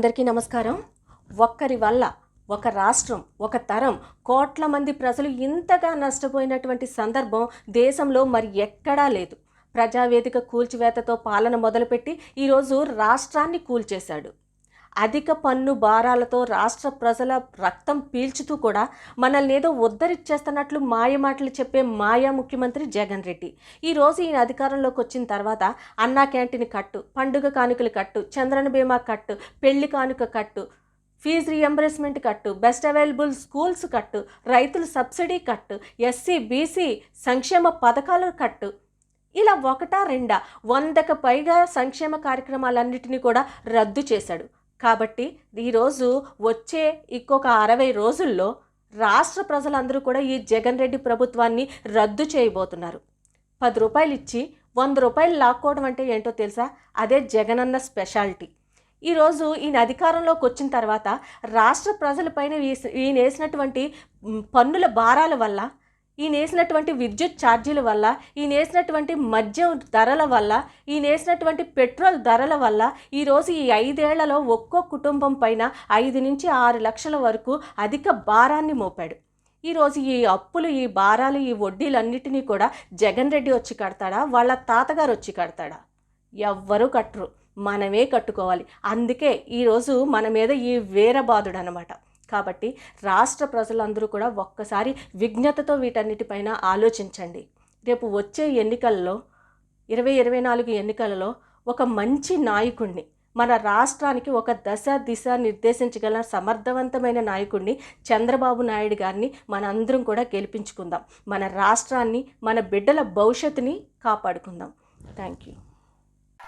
అందరికీ నమస్కారం. ఒక్కరి వల్ల ఒక రాష్ట్రం ఒక తరం కోట్ల మంది ప్రజలు ఇంతగా నష్టపోయినటువంటి సందర్భం దేశంలో మరి ఎక్కడా లేదు. ప్రజావేదిక కూల్చివేతతో పాలన మొదలుపెట్టి ఈరోజు రాష్ట్రాన్ని కూల్చేశాడు. అధిక పన్ను భారాలతో రాష్ట్ర ప్రజల రక్తం పీల్చుతూ కూడా మనల్ని ఏదో ఉద్ధరిచ్చేస్తున్నట్లు మాయమాటలు చెప్పే మాయా ముఖ్యమంత్రి జగన్ రెడ్డి. ఈరోజు ఈయన అధికారంలోకి వచ్చిన తర్వాత అన్నా క్యాంటీన్ కట్టు పండుగ కానుకలు కట్టు చంద్రన బీమా కట్టు పెళ్ళి కానుక కట్టు ఫీజు రీఎంబర్స్మెంట్ కట్టు బెస్ట్ అవైలబుల్ స్కూల్స్ కట్టు రైతుల సబ్సిడీ కట్టు ఎస్సీ బీసీ సంక్షేమ పథకాలు కట్టు. ఇలా ఒకటా రెండా వందకు పైగా సంక్షేమ కార్యక్రమాలన్నిటినీ కూడా రద్దు చేశాడు. కాబట్టి ఈరోజు వచ్చే ఇంకొక అరవై రోజుల్లో రాష్ట్ర ప్రజలందరూ కూడా ఈ జగన్ రెడ్డి ప్రభుత్వాన్ని రద్దు చేయబోతున్నారు. పది రూపాయలు ఇచ్చి వంద రూపాయలు లాక్కోవడం అంటే ఏంటో తెలుసా? అదే జగనన్న స్పెషాలిటీ. ఈరోజు ఈయన అధికారంలోకి వచ్చిన తర్వాత రాష్ట్ర ప్రజలపైన ఈయన వేసినటువంటి పన్నుల భారాల వల్ల ఈయన వేసినటువంటి విద్యుత్ ఛార్జీల వల్ల ఈయన వేసినటువంటి మద్యం ధరల వల్ల ఈయన వేసినటువంటి పెట్రోల్ ధరల వల్ల ఈరోజు ఈ ఐదేళ్ళలో ఒక్కో కుటుంబం పైన ఐదు నుంచి ఆరు లక్షల వరకు అధిక భారాన్ని మోపాడు. ఈరోజు ఈ అప్పులు ఈ భారాలు ఈ వడ్డీలన్నిటినీ కూడా జగన్ రెడ్డి వచ్చి కడతాడా? వాళ్ళ తాతగారు వచ్చి కడతాడా? ఎవ్వరూ కట్టరు. మనమే కట్టుకోవాలి. అందుకే ఈరోజు మన మీద ఈ వీరబాదుడు అనమాట కాబట్టి రాష్ట్ర ప్రజలందరూ కూడా ఒక్కసారి విజ్ఞతతో వీటన్నిటిపైన ఆలోచించండి. రేపు వచ్చే ఎన్నికల్లో ఇరవై ఇరవై నాలుగు ఎన్నికలలో ఒక మంచి నాయకుడిని మన రాష్ట్రానికి ఒక దశ దిశ నిర్దేశించగల సమర్థవంతమైన నాయకుడిని చంద్రబాబు నాయుడు గారిని మనందరం కూడా గెలిపించుకుందాం. మన రాష్ట్రాన్ని మన బిడ్డల భవిష్యత్తుని కాపాడుకుందాం. Thank you